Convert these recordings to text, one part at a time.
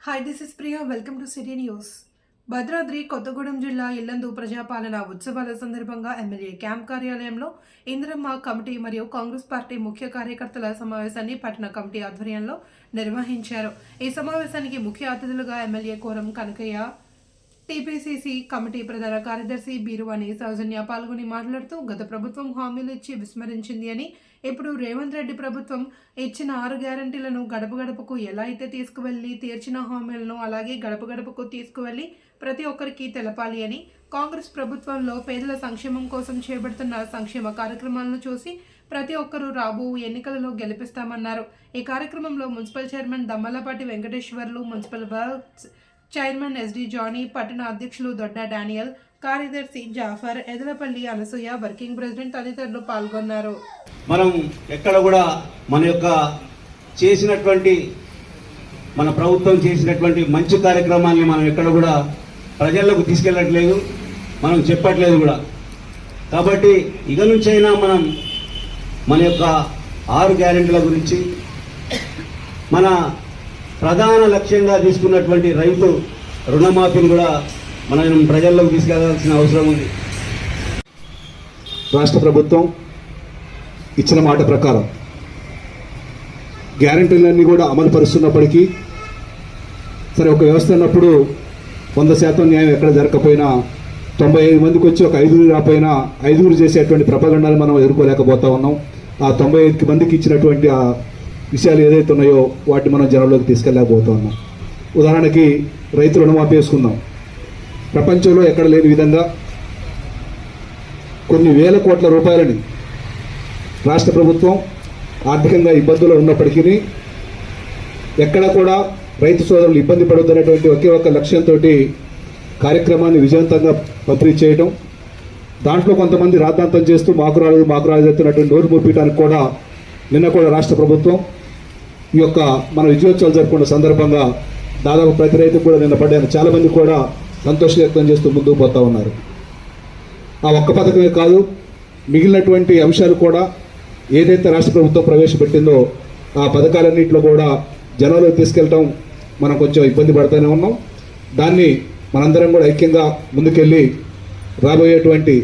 Hi this is Priya welcome to city news Bhadradri Kothagudem జిల్లా ఇల్లందు ప్రజాపాలన ఉత్సవాల సందర్భంగా MLA camp కార్యాలయంలో ఇంద్రమ్మ కమిటీ మరియు కాంగ్రెస్ పార్టీ ముఖ్య కార్యకర్తల సమావేశాన్ని పట్టణ కమిటీ ఆధ్వర్యంలో నిర్వహించారు. ఈ సమావేశానికి ముఖ్య అతిథులుగా MLA Koram Kanakaiah TPCC committee ప్రధాన కార్యదర్శి బీరువాణి సౌజన్య పాల్గొని మాట్లాడుతూ గత ప్రభుత్వం హామీలు ఇచ్చి విస్మరించింది అని ఇప్పుడు రేవంత్ రెడ్డి ప్రభుత్వం ఇచ్చిన ఆరు గ్యారంటీలను గడప గడపకు ఎలా అయితే తీసుకువెళ్ళి తీర్చిన హామీలను అలాగే గడప గడపకు తీసుకువెళ్ళి ప్రతి ఒక్కరికి తెలపాలి అని కాంగ్రెస్ ప్రభుత్వంలో పేదల సంక్షేమం కోసం చేపడుతున్న సంక్షేమ కార్యక్రమాలను చూసి ప్రతి ఒక్కరూ రాబో ఎన్నికలలో గెలిపిస్తామన్నారు. ఈ కార్యక్రమంలో municipal chairman Dammalapati Venkateswarlu municipal works chairman SD Jani పట్టణ అధ్యక్షులు దొడ్డ డానియల్ కార్యదర్శి జాఫర్ ఎదలపల్లి అనసూయ వర్కింగ్ ప్రెసిడెంట్ తదితరులు పాల్గొన్నారు. మనం ఎక్కడ కూడా మన యొక్క చేసినటువంటి మన ప్రభుత్వం చేసినటువంటి మంచి కార్యక్రమాన్ని మనం ఎక్కడ కూడా ప్రజల్లోకి తీసుకెళ్ళట్లేదు మనం చెప్పట్లేదు కూడా. కాబట్టి ఇక నుంచైనా మనం మన యొక్క ఆరు గ్యారెంటీల గురించి మన ప్రధాన లక్ష్యంగా తీసుకున్నటువంటి రైతు రుణమాఫీని కూడా మనం ప్రజల్లోకి తీసుకెళ్ళాల్సిన అవసరం ఉంది. రాష్ట్ర ప్రభుత్వం ఇచ్చిన మాట ప్రకారం గ్యారంటీలన్నీ కూడా అమలు పరుస్తున్నప్పటికీ సరే ఒక వ్యవస్థ అన్నప్పుడు వంద శాతం న్యాయం ఎక్కడ జరగకపోయినా తొంభై ఐదు మందికి వచ్చి ఒక ఐదుగురు రాకపోయినా ఐదుగురు చేసేటువంటి ప్రపగండాలు మనం ఎదుర్కోలేకపోతా ఉన్నాం. ఆ తొంభై ఐదు మందికి ఇచ్చినటువంటి ఆ విషయాలు ఏదైతే ఉన్నాయో వాటిని మనం జనంలోకి తీసుకెళ్ళలేకపోతా ఉన్నాం. ఉదాహరణకి రైతు రుణమాఫీ వేసుకుందాం ప్రపంచంలో ఎక్కడ లేని విధంగా కొన్ని వేల కోట్ల రూపాయలని రాష్ట్ర ప్రభుత్వం ఆర్థికంగా ఇబ్బందులు ఉన్నప్పటికీ ఎక్కడ కూడా రైతు సోదరులు ఇబ్బంది పడుతున్నటువంటి ఒకే ఒక్క లక్ష్యంతో కార్యక్రమాన్ని విజయవంతంగా పంపిణీ చేయడం దాంట్లో కొంతమంది రాద్ధాంతం చేస్తూ మాకు రాలేదు మాకు రాలేదు నోరు మూపించడానికి కూడా నిన్న కూడా రాష్ట్ర ప్రభుత్వం ఈ యొక్క మన విజయోత్సవాలు జరుపుకున్న సందర్భంగా దాదాపు ప్రతి రైతు కూడా నిన్న పడ్డాను చాలా మంది కూడా సంతోషం వ్యక్తం చేస్తూ ముందుకు పోతా ఉన్నారు. ఆ ఒక్క పథకమే కాదు మిగిలినటువంటి అంశాలు కూడా ఏదైతే రాష్ట్ర ప్రభుత్వం ప్రవేశపెట్టిందో ఆ పథకాలన్నింటిలో కూడా జనంలోకి తీసుకెళ్ళటం మనం కొంచెం ఇబ్బంది పడుతూనే ఉన్నాం. దాన్ని మనందరం కూడా ఐక్యంగా ముందుకెళ్ళి రాబోయేటువంటి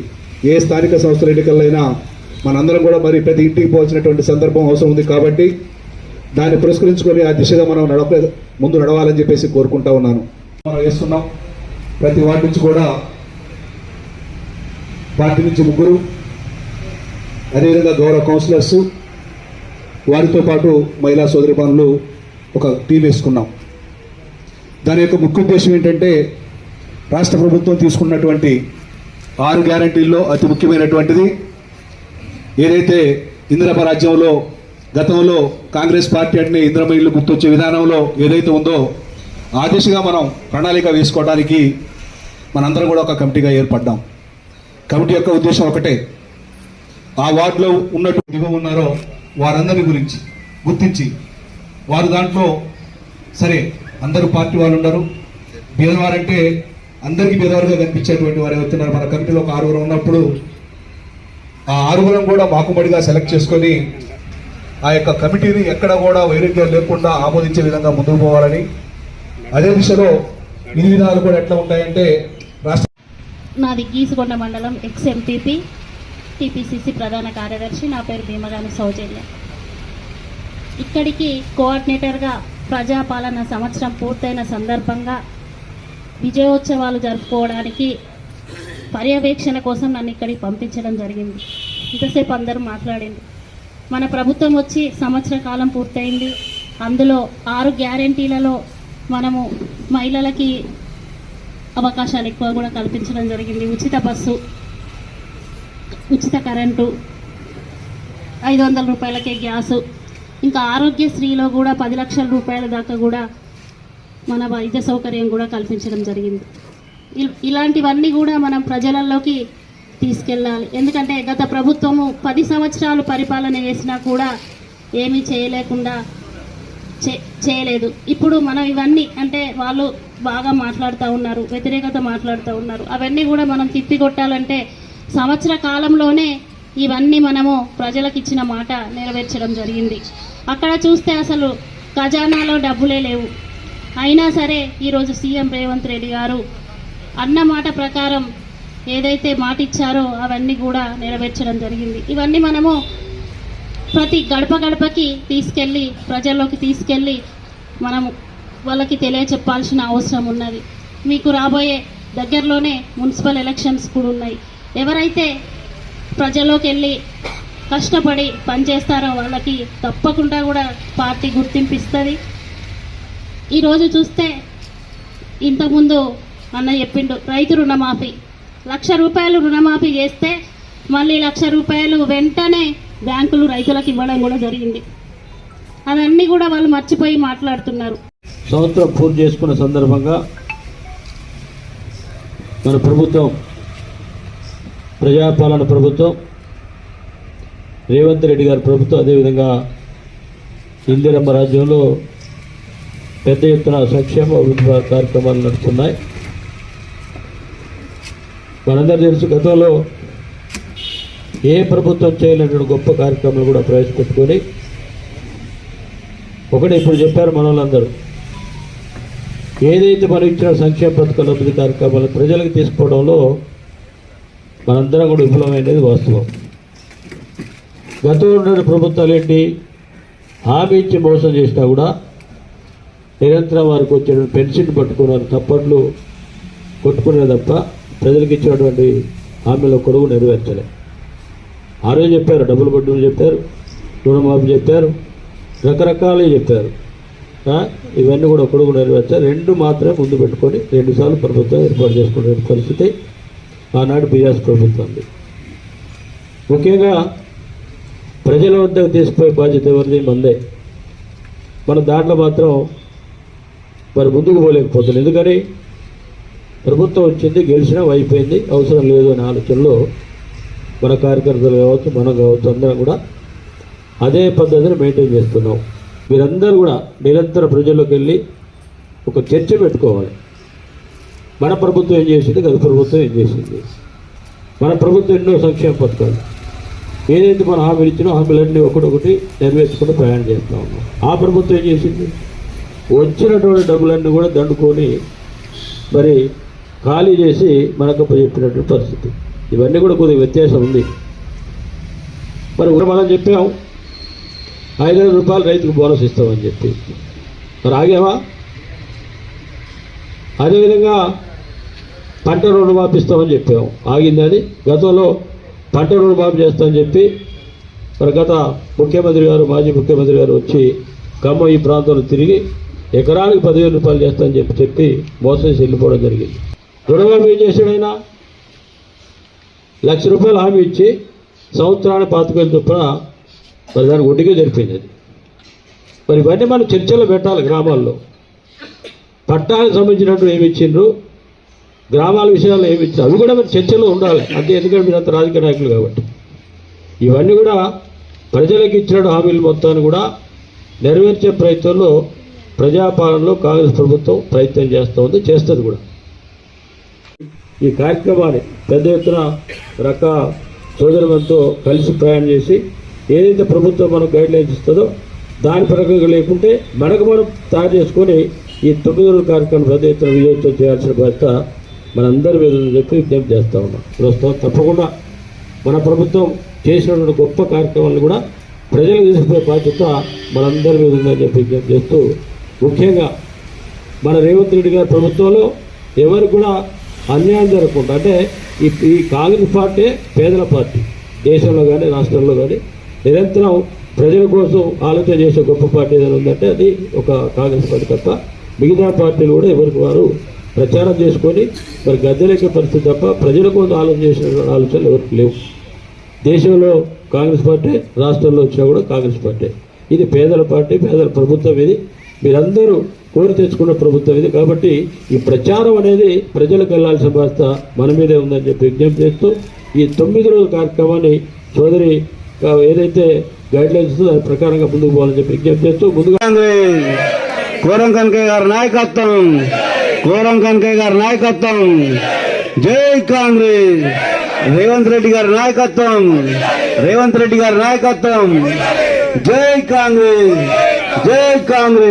ఏ స్థానిక సంస్థల ఎన్నికలైనా మనందరం కూడా మరి ప్రతి ఇంటికి పోవాల్సినటువంటి సందర్భం అవసరం ఉంది కాబట్టి దాన్ని పురస్కరించుకొని ఆ దిశగా మనం నడప ముందు నడవాలని చెప్పేసి కోరుకుంటా ఉన్నాను. మనం వేస్తున్నాం ప్రతి వార్డు నుంచి కూడా పార్టీ నుంచి ముగ్గురు అదేవిధంగా గౌరవ కౌన్సిలర్స్ వారితో పాటు మహిళా సోదరిమణులు ఒక టీం వేసుకున్నాం. దాని యొక్క ముఖ్య ఉద్దేశం ఏంటంటే రాష్ట్ర ప్రభుత్వం తీసుకున్నటువంటి ఆరు గ్యారంటీల్లో అతి ముఖ్యమైనటువంటిది ఏదైతే ఇందిరమ్మ రాజ్యంలో గతంలో కాంగ్రెస్ పార్టీ అంటే ఇందిరమ్మ గుర్తొచ్చే విధానంలో ఏదైతే ఉందో ఆ దిశగా మనం ప్రణాళిక వేసుకోవడానికి మనందరం కూడా ఒక కమిటీగా ఏర్పడ్డాం. కమిటీ యొక్క ఉద్దేశం ఒకటే. ఆ వార్డులో ఉన్నట్టు దిగువ ఉన్నారో వారందరి గురించి గుర్తించి వారు దాంట్లో సరే అందరూ పార్టీ వాళ్ళు ఉన్నారు బీదవారంటే అందరికీ బీదవారుగా కనిపించేటువంటి వారు అవుతున్నారు మన కమిటీలో ఒక ఆరుగురు ఉన్నప్పుడు ఆ ఆరుగురం కూడా మాకుమడిగా సెలెక్ట్ చేసుకొని ఆ యొక్క కమిటీని ఎక్కడ కూడా వైరుధ్యం లేకుండా ఆమోదించే విధంగా ముందుకు పోవాలని అదే దిశలో విధి కూడా ఎట్లా ఉంటాయంటే రాష్ట్ర నాది గీసుకొండ మండలం ఎక్స్ ఎంపీపీ టీపీసీసీ ప్రధాన కార్యదర్శి. నా పేరు భీమగాని సౌజన్య. ఇక్కడికి కోఆర్డినేటర్గా ప్రజాపాలన సంవత్సరం పూర్తయిన సందర్భంగా విజయోత్సవాలు జరుపుకోవడానికి పర్యవేక్షణ కోసం నన్ను ఇక్కడికి పంపించడం జరిగింది. ఇంతసేపు అందరూ మాట్లాడింది మన ప్రభుత్వం వచ్చి సంవత్సర కాలం పూర్తయింది. అందులో ఆరు గ్యారంటీలలో మనము మహిళలకి అవకాశాలు ఎక్కువ కూడా కల్పించడం జరిగింది. ఉచిత బస్సు ఉచిత కరెంటు ఐదు వందల రూపాయలకే గ్యాసు. ఇంకా ఆరోగ్యశ్రీలో కూడా పది లక్షల రూపాయల దాకా కూడా మన వైద్య సౌకర్యం కూడా కల్పించడం జరిగింది. ఇలాంటివన్నీ కూడా మనం ప్రజలలోకి తీసుకెళ్ళాలి. ఎందుకంటే గత ప్రభుత్వము పది సంవత్సరాలు పరిపాలన చేసినా కూడా ఏమీ చేయలేకుండా చేయలేదు. ఇప్పుడు మనం ఇవన్నీ అంటే వాళ్ళు బాగా మాట్లాడుతూ ఉన్నారు వ్యతిరేకత మాట్లాడుతూ ఉన్నారు. అవన్నీ కూడా మనం తిప్పికొట్టాలంటే సంవత్సర కాలంలోనే ఇవన్నీ మనము ప్రజలకు ఇచ్చిన మాట నెరవేర్చడం జరిగింది. అక్కడ చూస్తే అసలు ఖజానాలో డబ్బులే లేవు. అయినా సరే ఈరోజు సీఎం రేవంత్ రెడ్డి గారు అన్న మాట ప్రకారం ఏదైతే మాట ఇచ్చారో అవన్నీ కూడా నెరవేర్చడం జరిగింది. ఇవన్నీ మనము ప్రతి గడప గడపకి తీసుకెళ్ళి ప్రజల్లోకి తీసుకెళ్ళి మనం వాళ్ళకి తెలియచెప్పాల్సిన అవసరం ఉన్నది. మీకు రాబోయే దగ్గరలోనే మున్సిపల్ ఎలక్షన్స్ కూడా ఉన్నాయి. ఎవరైతే ప్రజల్లోకి వెళ్ళి కష్టపడి పనిచేస్తారో వాళ్ళకి తప్పకుండా కూడా పార్టీ గుర్తింపు ఇస్తుంది ఈరోజు చూస్తే ఇంతకుముందు అన్న చెప్పిండు రైతు రుణమాఫీ. లక్ష రూపాయలు రుణమాఫీ చేస్తే మళ్ళీ లక్ష రూపాయలు వెంటనే బ్యాంకులు రైతులకు ఇవ్వడం కూడా జరిగింది. అవన్నీ కూడా వాళ్ళు మర్చిపోయి మాట్లాడుతున్నారు. సంవత్సరం పూర్తి చేసుకున్న సందర్భంగా మన ప్రభుత్వం ప్రజాపాలన ప్రభుత్వం రేవంత్ రెడ్డి గారి ప్రభుత్వం అదేవిధంగా ఇందిరమ్మ రాజ్యంలో పెద్ద ఎత్తున సంక్షేమ అభివృద్ధి కార్యక్రమాలు నడుస్తున్నాయి మనందరూ తెలుసు గతంలో ఏ ప్రభుత్వం చేయలేనటువంటి గొప్ప కార్యక్రమాలు కూడా ప్రవేశపెట్టుకొని ఒకటి ఇప్పుడు చెప్పారు మన ఏదైతే మనం ఇచ్చిన సంక్షేమ పథకాల అభివృద్ధి కార్యక్రమాలు ప్రజలకు తీసుకోవడంలో మనందరం కూడా విఫలమైనది వాస్తవం. గతంలో ఉన్న ప్రభుత్వాలు ఏంటి? హామీ ఇచ్చి మోసం చేసినా కూడా నిరంతరం వారికి వచ్చిన పెన్షన్ పట్టుకున్నారు తప్పట్లు కొట్టుకునే తప్ప ప్రజలకు ఇచ్చినటువంటి హామీల కొడుకు నెరవేర్చలేదు. ఆ రోజు చెప్పారు డబ్బులు పట్టుకుని చెప్పారు రుణమాఫీ చెప్పారు రకరకాలే చెప్పారు. ఇవన్నీ కూడా కొడుకు నెరవేర్చారు రెండు మాత్రమే ముందు పెట్టుకొని రెండుసార్లు ప్రభుత్వం ఏర్పాటు చేసుకునే పరిస్థితి ఆనాడు బీఆర్ఎస్ ప్రభుత్వం ముఖ్యంగా ప్రజల వద్దకు తీసుకుపోయే బాధ్యత ఎవరిది? మందే. మన దాంట్లో మాత్రం మరి ముందుకు పోలేకపోతుంది ఎందుకని? ప్రభుత్వం వచ్చింది గెలిచినా అయిపోయింది అవసరం లేదు అనే ఆలోచనలో మన కార్యకర్తలు కావచ్చు మనం కావచ్చు అందరం కూడా అదే పద్ధతిని మెయింటైన్ చేస్తున్నాం. మీరందరూ కూడా నిరంతర ప్రజల్లోకి వెళ్ళి ఒక చర్చ పెట్టుకోవాలి. మన ప్రభుత్వం ఏం చేసింది? గత ప్రభుత్వం ఏం చేసింది? మన ప్రభుత్వం ఎన్నో సంక్షేమ పథకాలు. ఏదైతే మనం హామీలు ఇచ్చినో హామీలన్నీ ఒకటొకటి నెరవేర్చుకుంటూ ప్రయాణం చేస్తూ ఉన్నాం. ఆ ప్రభుత్వం ఏం చేసింది? వచ్చినటువంటి డబ్బులన్నీ కూడా దండుకొని మరి ఖాళీ చేసి మనకు చెప్పినటువంటి పరిస్థితి. ఇవన్నీ కూడా కొద్దిగా వ్యత్యాసం ఉంది. మరి కూడా మనం చెప్పాం. ఐదు వేల రూపాయలు రైతుకు బోనస్ ఇస్తామని చెప్పి. మరి ఆగామా? అదేవిధంగా పంట రుణమాఫీ ఇస్తామని చెప్పాము ఆగింది అది? గతంలో పంట రుణమాఫీ చేస్తామని చెప్పి మరి గత ముఖ్యమంత్రి గారు మాజీ ముఖ్యమంత్రి గారు వచ్చి ఖమ్మం ఈ ప్రాంతంలో తిరిగి ఎకరానికి పదివేల రూపాయలు చేస్తామని చెప్పి చెప్పి మోసం చేసి వెళ్ళిపోవడం జరిగింది. రుణమాఫీ ఏం లక్ష రూపాయలు హామీ ఇచ్చి సంవత్సరానికి పాతికేల చొప్పున మరి దానికి ఒడ్డుగా జరిపింది అది. మరి ఇవన్నీ మనం చర్చలో పెట్టాలి గ్రామాల్లో. పట్టాలకు సంబంధించినట్టు ఏమి ఇచ్చిండ్రు? గ్రామాల విషయాల్లో ఏమి ఇచ్చారు అవి కూడా మరి చర్చలో ఉండాలి. అంతే ఎందుకంటే మీరు అంత రాజకీయ నాయకులు కాబట్టి. ఇవన్నీ కూడా ప్రజలకు ఇచ్చిన హామీలు మొత్తాన్ని కూడా నెరవేర్చే ప్రయత్నంలో ప్రజాపాలనలో కాంగ్రెస్ ప్రభుత్వం ప్రయత్నం చేస్తూ ఉంది చేస్తుంది కూడా. ఈ కార్యక్రమాన్ని పెద్ద ఎత్తున రక సోదరులతో కలిసి ప్రయాణం చేసి ఏదైతే ప్రభుత్వం మనకు గైడ్ లైన్స్ ఇస్తుందో దాని ప్రకారంగా లేకుంటే మనకు మనం తయారు చేసుకొని ఈ తొమ్మిది రోజుల కార్యక్రమం పెద్ద ఎత్తున విజయోత్సవం చేయాల్సిన బాధ్యత మనందరి మీద చెప్పి విజ్ఞప్తి చేస్తూ ఉన్నాం. ప్రస్తుతం తప్పకుండా మన ప్రభుత్వం చేసినటువంటి గొప్ప కార్యక్రమాలను కూడా ప్రజలకు తీసుకునే బాధ్యత మనందరి మీద ఉందని చెప్పి విజ్ఞప్తి చేస్తూ ముఖ్యంగా మన రేవంత్ రెడ్డి గారి ప్రభుత్వంలో ఎవరు కూడా అన్యాయం జరగకుండా అంటే ఈ ఈ కాంగ్రెస్ పార్టీ పేదల పార్టీ దేశంలో కానీ రాష్ట్రంలో కానీ నిరంతరం ప్రజల కోసం ఆలోచన చేసే గొప్ప పార్టీ ఏదైనా ఉందంటే అది ఒక కాంగ్రెస్ పార్టీ తప్ప మిగతా పార్టీలు కూడా ఎవరికి వారు ప్రచారం చేసుకొని మరి గద్దెలెక్కే పరిస్థితి తప్ప ప్రజల కోసం ఆలోచన చేసిన ఆలోచనలు ఎవరికి లేవు. దేశంలో కాంగ్రెస్ పార్టీ రాష్ట్రంలో వచ్చినా కూడా కాంగ్రెస్ పార్టీ. ఇది పేదల పార్టీ పేదల ప్రభుత్వం ఇది. మీరందరూ కోరి తెచ్చుకున్న ప్రభుత్వం ఇది. కాబట్టి ఈ ప్రచారం అనేది ప్రజలకు వెళ్ళాల్సిన బాధ్యత మన మీదే ఉందని చెప్పి విజ్ఞప్తి చేస్తూ ఈ తొమ్మిది రోజుల కార్యక్రమాన్ని సోదరి ఏదైతే గైడ్ లైన్స్ దాని ప్రకారంగా ముందుకు పోవాలని చెప్పి విజ్ఞప్తి చేస్తూ ముందుగా కాంగ్రెస్ కోరం కనకయ్య గారి నాయకత్వం కోరం కనకయ్య గారి నాయకత్వం జై కాంగ్రెస్. రేవంత్ రెడ్డి గారి నాయకత్వం రేవంత్ రెడ్డి గారి నాయకత్వం. జై కాంగ్రెస్ జై కాంగ్రెస్.